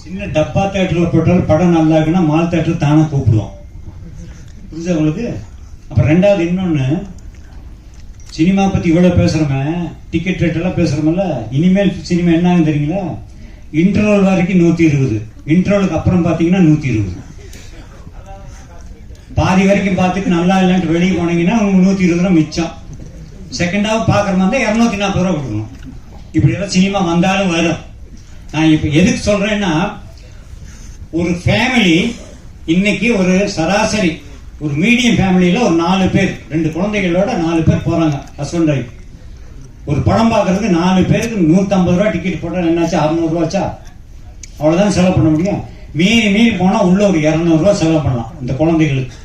சின்ன டப்பா தேட்டரில் போட்டாலும் படம் நல்லா இருக்குன்னா மால் தேட்டரில் தானே கூப்பிடுவோம். புரிஞ்சா உங்களுக்கு? அப்புறம் ரெண்டாவது இன்னொன்று சினிமா பற்றி இவ்வளோ பேசுகிறோமே டிக்கெட் ரேட்டெல்லாம் பேசுகிறோமல்ல இனிமேல் சினிமா என்ன தெரியுங்களா? இன்டர்வல் வரைக்கும் நூற்றி இருபது. இன்டர்வலுக்கு அப்புறம் பார்த்தீங்கன்னா நூற்றி இருபது. பாதி வரைக்கும் பார்த்துட்டு நல்லா இல்லைன்ட்டு வெளியே போனீங்கன்னா உங்களுக்கு நூற்றி இருபது ரூபா மிச்சம். செகண்டாக பார்க்குற மாதிரி இரநூத்தி நாற்பது ரூபா கொடுக்கணும். இப்படி எல்லாம் சினிமா வந்தாலும் வரும். நான் இப்போ எதுக்கு சொல்றேன்னா ஒரு ஃபேமிலி இன்னைக்கு ஒரு சராசரி ஒரு மீடியம் ஃபேமிலியில் ஒரு நாலு பேர் ரெண்டு குழந்தைகளோட நாலு பேர் போகிறாங்க ஹஸ்பண்ட் ஒய்ஃப் ஒரு படம் பார்க்கறதுக்கு நாலு பேருக்கு நூற்றம்பது ரூபா டிக்கெட் போட்டால் என்னாச்சு அறுநூறுவாச்சா அவ்வளோதான் செலவு பண்ண முடியும். மீறி மீறி போனால் உள்ள ஒரு இரநூறுவா செலவு பண்ணலாம் இந்த குழந்தைகளுக்கு.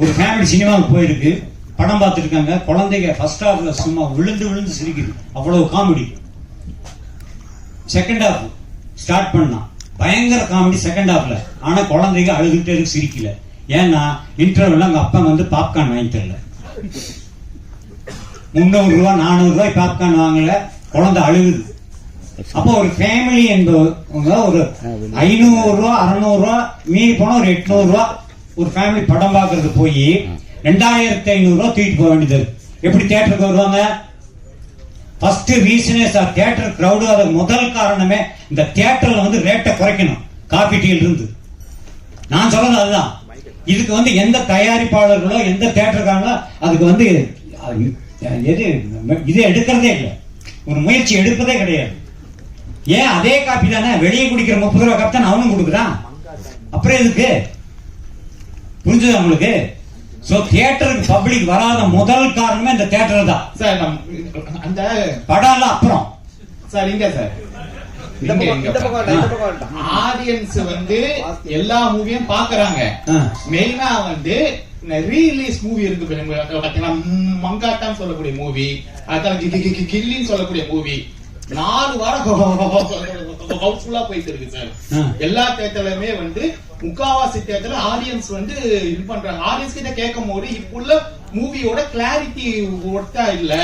ஒரு ஃபேமிலி சினிமாவுக்கு போயிருக்கு படம் பார்த்துருக்காங்க குழந்தைங்க ஃபர்ஸ்ட் ஹாஃபில் சும்மா விழுந்து விழுந்து சிரிக்குது. அவ்வளோ காமெடி செகண்ட் ஹாஃப் ஸ்டார்ட் பண்ணான் பயங்கர காமெடி செகண்ட் ஹாஃப்ல ஆனா குழந்தைங்க அழுதுகிட்டே இருக்கு சிரிக்கல. ஏன்னா இன்டர்வெல்ல அவங்க அப்பா வந்து பாப்கார்ன் வாங்கி தரல. முந்நூறு ரூபா நானூறு ரூபாய் பாப்கார்ன் வாங்கல. குழந்தை அழுகுது. அப்போ ஒரு ஃபேமிலி என்பவங்க ஒரு ஐநூறு ரூபா அறுநூறு ரூபா மீறி போனா ஒரு எட்நூறு ரூபா ஒரு ஃபேமிலி படம் பார்க்கறது போய் ரெண்டாயிரத்தி ஐநூறு ரூபா தூக்கிட்டு போக வேண்டியது எப்படி தியேட்டருக்கு வருவாங்க? ஃபர்ஸ்ட் ரீசனே சார் தியேட்டர் க்ரௌடு அது முதல் காரணமே இந்த தியேட்டரில் வந்து ரேட்டை குறைக்கணும். காஃபி டீல இருந்து. நான் சொல்றது அதுதான். இதுக்கு வந்து எந்த தயாரிப்பாளர்களோ எந்த தியேட்டருக்காரங்களோ அதுக்கு வந்து எது இது எடுக்கிறதே இல்லை. ஒரு முயற்சி எடுப்பதே கிடையாது. ஏன் அதே காப்பி தானே? வெளியே குடிக்கிற முப்பது ரூபா காப்பி தானே அவனும் கொடுக்குறான். அப்புறம் எதுக்கு? புரிஞ்சுதா உங்களுக்கு? சோ தியேட்டருக்கு பப்ளிக் வராத முதல் காரணமே இந்த தியேட்டர் தான். சார் நம் அந்த படம் அப்புறம். சார் இங்க சார். இந்த பக்கம் இந்த பக்கம் வேண்டாம், இந்த பக்கம் வேண்டாம். ஆடியன்ஸ் வந்து எல்லா மூவியும் பாக்குறாங்க. மெயினா வந்து ரீலீஸ் மூவி இருக்கு பாத்தீங்கன்னா மங்காட்டான்னு சொல்லக்கூடிய மூவி கி- கில்லின்னு சொல்லக்கூடிய மூவி நாலு வாரம் ஹவுஸ்ஃபுல்லா போயிட்டு இருக்கு சார். எல்லா தேட்டர்லயுமே வந்து முக்காவாசி தேட்டர்ல ஆடியன்ஸ் வந்து இது பண்றாங்க. ஆடியன்ஸ் கிட்ட கேட்கும் போது இப்ப உள்ள மூவியோட கிளாரிட்டி ஒர்த்தா இல்ல.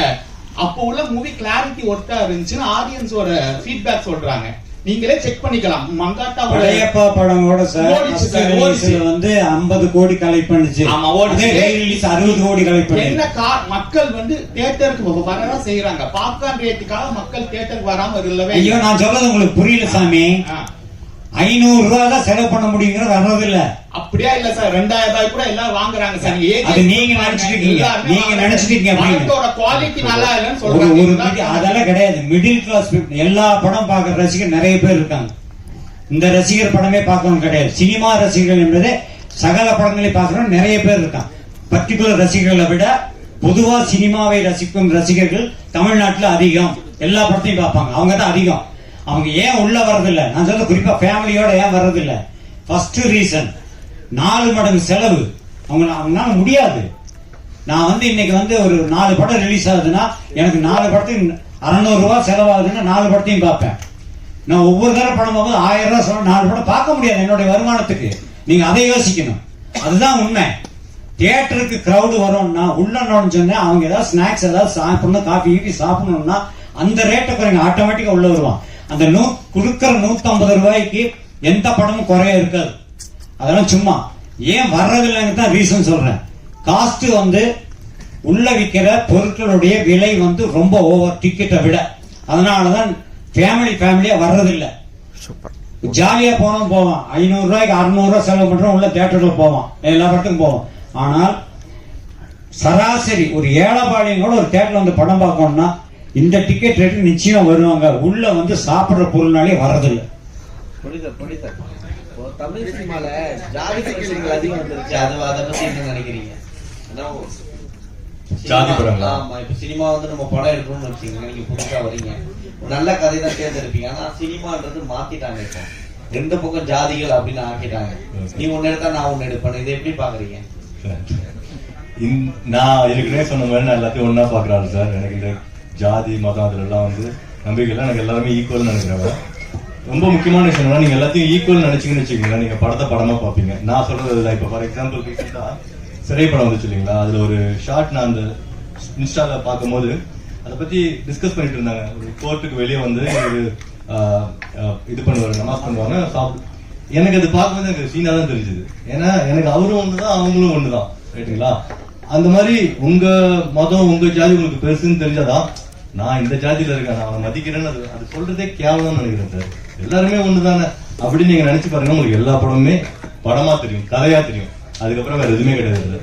அப்போ உள்ள மூவி கிளாரிட்டி ஒர்த்தா இருந்துச்சுன்னு ஆடியன்ஸோட ஃபீட்பேக் சொல்றாங்க. நீங்களே செக் பண்ணிக்கலாம். மங்காட்டாவோட பழையப்பா படங்களோட சார் வந்து 50 கோடி கலெக்ட் பண்ணுச்சு. ஆமா, ஓடிச்சு. அதே ரிலீஸ் 60 கோடி கலெக்ட் என்ன பண்ணி கா மக்கள் வந்து தியேட்டருக்கு வரதான் செய்யறாங்க பாப்கார்ன் ரேட்டுக்காக மக்கள் தியேட்டருக்கு வராம இல்லவே ஐயோ. நான் சொல்றது உங்களுக்கு புரியல சாமி. ஐநூறு ரூபாய் தான் செலவு பண்ண முடியுங்கிறது வர்றது இல்ல. அப்படியா இல்ல சார்? ரெண்டாயிரம் ரூபாய் கூட எல்லாரும் வாங்குறாங்க சார். அது நீங்க நினைச்சிட்டு இருக்கீங்க. நீங்க. நினைச்சிட்டு இருக்கீங்க குவாலிட்டி நல்லா இல்லைன்னு சொல்றாங்க. ஒரு அதெல்லாம் கிடையாது. மிடில் கிளாஸ் எல்லா படம் பார்க்குற ரசிகர் நிறைய பேர் இருக்காங்க. இந்த ரசிகர் படமே பார்க்கணும் கிடையாது. சினிமா ரசிகர்கள் என்பதே சகல படங்களை பார்க்கணும் நிறைய பேர் இருக்காங்க. பர்டிகுலர் ரசிகர்களை விட பொதுவா சினிமாவை ரசிக்கும் ரசிகர்கள் தமிழ்நாட்டுல அதிகம். எல்லா படத்தையும் பார்ப்பாங்க. அவங்க தான் அதிகம். அவங்க ஏன் உள்ள வர்றதில்ல? நான் சொல்ல குறிப்பா ஃபேமிலியோட ஏன் வர்றதில்ல? ஃபர்ஸ்ட் ரீசன் நாலு மடங்கு செலவு. அவங்க அவங்களால முடியாது. நான் வந்து இன்னைக்கு வந்து ஒரு நாலு படம் ரிலீஸ் ஆகுதுன்னா எனக்கு நாலு படத்துக்கு அறநூறுரூவா செலவாகுதுன்னா நாலு படத்தையும் பார்ப்பேன். நான் ஒவ்வொரு தடவை படம் பார்க்கும்போது ஆயிரம் ரூபா சொல்ல நாலு படம் பார்க்க முடியாது என்னுடைய வருமானத்துக்கு. நீங்க அதை யோசிக்கணும். அதுதான் உண்மை. தியேட்டருக்கு கிரௌடு வரும்னா உள்ள நுழைஞ்சோன்னா அவங்க ஏதாவது ஸ்நாக்ஸ் ஏதாவது சாப்பிடணும் காஃபி கீஃபி சாப்பிடணும்னா அந்த ரேட்டை குறைங்க. ஆட்டோமேட்டிக்காக உள்ள வருவான். அந்த நூ கொடுக்குற நூத்தம்பது ரூபாய்க்கு எந்த படமும் குறைய இருக்காது. அதெல்லாம் சும்மா. ஏன் வர்றதில்லைன்னு தான் ரீசன் சொல்றேன். காஸ்ட் வந்து உள்ள விற்கிற பொருட்களுடைய விலை வந்து ரொம்ப ஓவர் டிக்கெட்டை விட. அதனாலதான் ஃபேமிலி ஃபேமிலியா வர்றதில்லை. ஜாலியா போனோம் போவான் ஐநூறு ரூபாய்க்கு அறுநூறு ரூபாய் செலவு பண்றோம் உள்ள தியேட்டர்ல போவான் எல்லா படத்துக்கும் போவான் ஆனால் சராசரி ஒரு ஏழைபாளையம் கூட ஒரு தியேட்டர்ல வந்து படம் பார்க்கணும்னா இந்த டிக்கெட் ரேட்டு நிச்சயம் வருவாங்க. உள்ள வந்து சாப்பிடுற பொருள்னாலே வர்றதில்லை. தமிழ் சினிமால ஜாதி பிரச்சனைகள் அதிகம் வந்துருச்சு. அது அதை பத்தி என்ன நினைக்கிறீங்க? ஜாதி படங்களா? ஆமா இப்ப சினிமா வந்து நம்ம படம் எடுக்கணும்னு வச்சுக்கோங்க நீங்க புதுசா வரீங்க. நல்ல கதை தான் தேர்ந்தெடுப்பீங்க. ஆனா சினிமான்றது மாத்திட்டாங்க இப்போ. ரெண்டு பக்கம் ஜாதிகள் அப்படின்னு ஆக்கிட்டாங்க. நீ ஒன்னு எடுத்தா நான் ஒன்னு எடுப்பேன். இதை எப்படி பாக்குறீங்க? நான் ஏற்கனவே சொன்ன மாதிரி நான் எல்லாத்தையும் ஒண்ணா பாக்குறாரு சார். எனக்கு இந்த ஜாதி மதம் அதுலெல்லாம் வந்து நம்பிக்கைலாம் எனக்கு எல்லாருமே ஈக்குவல் நினைக்கிறவங்க ரொம்ப முக்கியமான விஷயம் என்னன்னா நீங்க எல்லாத்தையும் ஈக்குவல் நினைச்சீங்கன்னு வச்சுக்கோங்களேன் நீங்க படத்தை படமா பாப்பீங்க நான் சொல்றது இல்லை இப்ப ஃபார் எக்ஸாம்பிள் ரீசெண்டா சிறை படம் வந்துச்சு இல்லைங்களா? அதுல ஒரு ஷார்ட் நான் அந்த இன்ஸ்டால பார்க்கும்போது அதை பத்தி டிஸ்கஸ் பண்ணிட்டு இருந்தாங்க. ஒரு கோர்ட்டுக்கு வெளியே வந்து ஒரு இது பண்ணுவாரு நமாஸ் பண்ணுவாங்க சாப்பிடு எனக்கு அது பார்க்கும்போது எனக்கு சீனா தான் தெரிஞ்சது. ஏன்னா எனக்கு அவரும் ஒண்ணுதான் அவங்களும் ஒண்ணுதான். ரைட்டுங்களா அந்த மாதிரி உங்க மதம் உங்க ஜாதி உங்களுக்கு பெருசுன்னு தெரிஞ்சாதான் நான் இந்த ஜாதியில இருக்கேன் நான் அவனை மதிக்கிறேன்னு அது அது சொல்றதே கேவலம் நினைக்கிறேன் சார். எல்லாருமே ஒண்ணுதானே? அப்படின்னு நீங்க நினைச்சு பாருங்க உங்களுக்கு எல்லா படமுமே படமா தெரியும் கதையா தெரியும். அதுக்கப்புறம் வேற எதுவுமே கிடையாது